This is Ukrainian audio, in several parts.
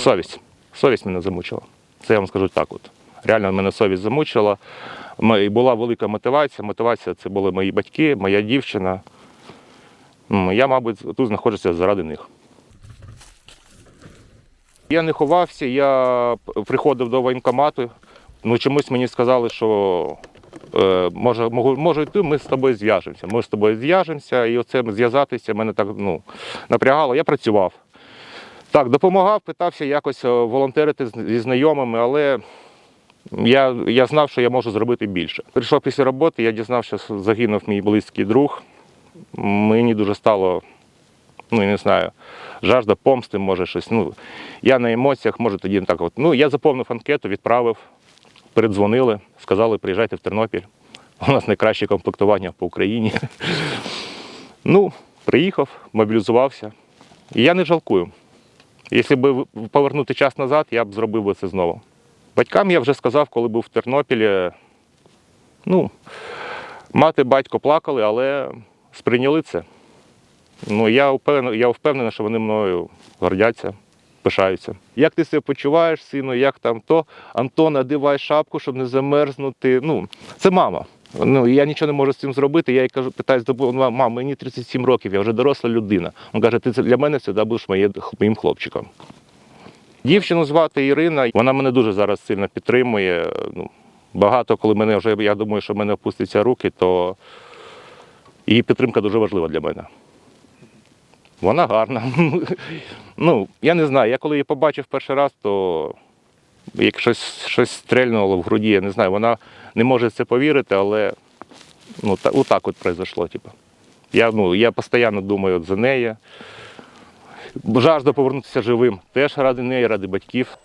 Совість. Совість мене замучила. Це я вам скажу так. От. Реально мене совість замучила. І була велика мотивація. Мотивація це були мої батьки, моя дівчина. Я, мабуть, тут знаходжуся заради них. Я не ховався, я приходив до воєнкомату. Ну, чомусь мені сказали, що е, може, можу, йти, ми з тобою зв'яжемося. Ми з тобою зв'яжемося, і оце зв'язатися мене так ну, напрягало. Я працював. Так, допомагав, питався якось е, волонтерити зі знайомими, але я, я знав, що я можу зробити більше. Прийшов після роботи, я дізнався, що загинув мій близький друг. Мені дуже стало, ну я не знаю, жажда помсти, може щось. Ну, я на емоціях, може тоді так. От. Ну, я заповнив анкету, відправив, передзвонили, сказали, приїжджайте в Тернопіль. У нас найкраще комплектування по Україні. Ну, приїхав, мобілізувався. І я не жалкую. Якщо б повернути час назад, я б зробив би це знову. Батькам я вже сказав, коли був в Тернопілі. Ну, мати, батько плакали, але сприйняли це. Ну, я впевнений, я впевнений, що вони мною гордяться, пишаються. Як ти себе почуваєш, сину, як там то? Антон, надивай шапку, щоб не замерзнути. Ну, це мама. Ну, я нічого не можу з цим зробити. Я їй кажу, питаюсь, мам, мені 37 років, я вже доросла людина. Він каже, ти для мене завжди будеш моїм хлопчиком. Дівчину звати Ірина, вона мене дуже зараз сильно підтримує. Ну, багато, коли мене вже, я думаю, що в мене опустяться руки, то її підтримка дуже важлива для мене. Вона гарна. ну, я не знаю, я коли її побачив перший раз, то як щось, щось стрельнуло в груді, я не знаю, вона не може це повірити, але ну, та, отак от произошло. Типу. Я, ну, я постійно думаю от за неї. Жажда повернутися живим теж ради неї, ради батьків.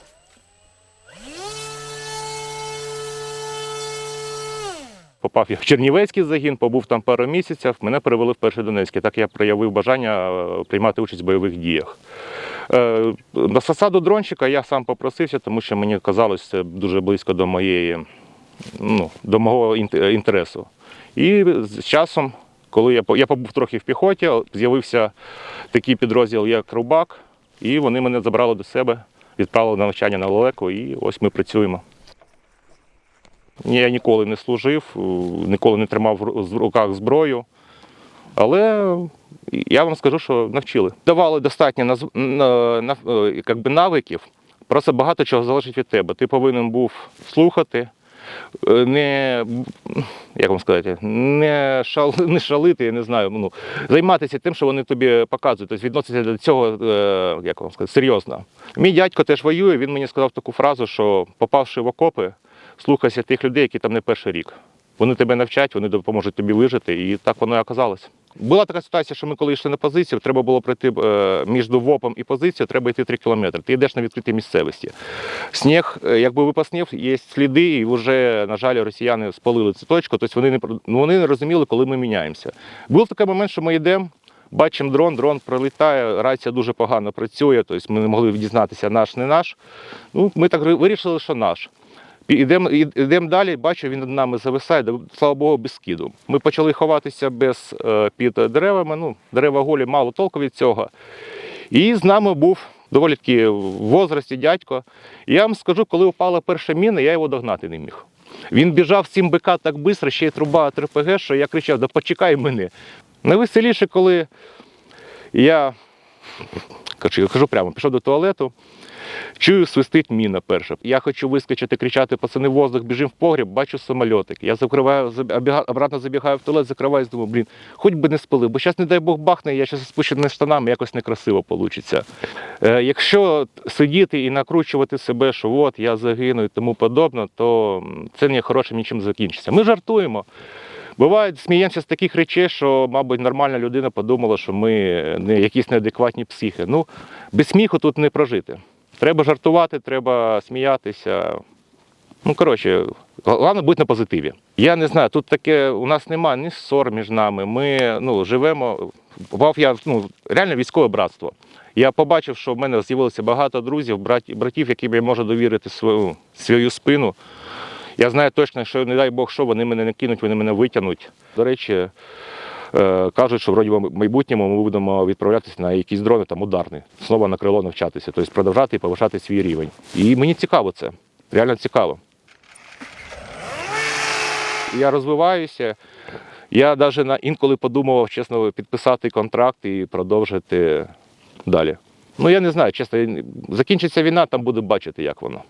Попав я в Чернівецький загін, побув там пару місяців, мене перевели в перший Донецький. Так я проявив бажання е, приймати участь в бойових діях. Е, На засаду дрончика я сам попросився, тому що мені казалось, це дуже близько до моєї, ну, до мого інтересу. І з часом, коли я, я побув трохи в піхоті, з'явився такий підрозділ, як Рубак, і вони мене забрали до себе, відправили на навчання на лелеку, і ось ми працюємо. Я ніколи не служив, ніколи не тримав в руках зброю. Але я вам скажу, що навчили. Давали достатньо наз... на... на... би навиків, просто багато чого залежить від тебе. Ти повинен був слухати, е, не, як вам сказати, не, шал... не шалити, я не знаю, ну, займатися тим, що вони тобі показують, тобто відноситися до цього, е, як вам сказати, серйозно. Мій дядько теж воює, він мені сказав таку фразу, що попавши в окопи, слухайся тих людей, які там не перший рік. Вони тебе навчать, вони допоможуть тобі вижити, і так воно і оказалось. Була така ситуація, що ми коли йшли на позицію, треба було пройти е, між ВОПом і позицією, треба йти 3 кілометри. Ти йдеш на відкритій місцевості. Сніг, е, якби випаснів, є сліди, і вже, на жаль, росіяни спалили цю точку, тобто вони не, ну, вони не розуміли, коли ми міняємося. Був такий момент, що ми йдемо, бачимо дрон, дрон пролітає, рація дуже погано працює, тобто ми не могли дізнатися, наш, не наш. Ну, ми так вирішили, що наш. Ідемо ідем далі, бачу, він над нами зависає, слава Богу, без скиду. Ми почали ховатися без, е, під деревами. Ну, дерева голі, мало толку від цього. І з нами був доволі таки в возрасті дядько. І я вам скажу, коли упала перша міна, я його догнати не міг. Він біжав цим БК так швидко, ще й труба від РПГ, що я кричав: да почекай мене. Найвеселіше, коли я кажу, кажу прямо, пішов до туалету. Чую, свистить міна перша. Я хочу вискочити, кричати, пацани, воздух, біжимо в погріб, бачу самольотик. Я закриваю, обратно забігаю в туалет, закриваюсь, думаю, блін, хоч би не спалив, бо зараз, не дай Бог, бахне, я зараз спущеними штанами, якось некрасиво вийде. Е, якщо сидіти і накручувати себе, що от я загину і тому подобне, то це не хорошим нічим закінчиться. Ми жартуємо. Буває, сміємося з таких речей, що, мабуть, нормальна людина подумала, що ми не якісь неадекватні психи. Ну, без сміху тут не прожити. Треба жартувати, треба сміятися. Ну, коротше, головне бути на позитиві. Я не знаю, тут таке у нас немає ні ссор між нами. Ми ну, живемо. Попав я ну, реально військове братство. Я побачив, що в мене з'явилося багато друзів, братів, яким я можу довірити свою, свою спину. Я знаю точно, що не дай Бог, що вони мене не кинуть, вони мене витягнуть. До речі, Е, кажуть, що вроді в майбутньому ми будемо відправлятися на якісь дрони там ударні, знову на крило навчатися, тобто продовжати і повишати свій рівень. І мені цікаво це, реально цікаво. Я розвиваюся. Я навіть на інколи подумав, чесно, підписати контракт і продовжити далі. Ну я не знаю, чесно, закінчиться війна, там буду бачити, як воно.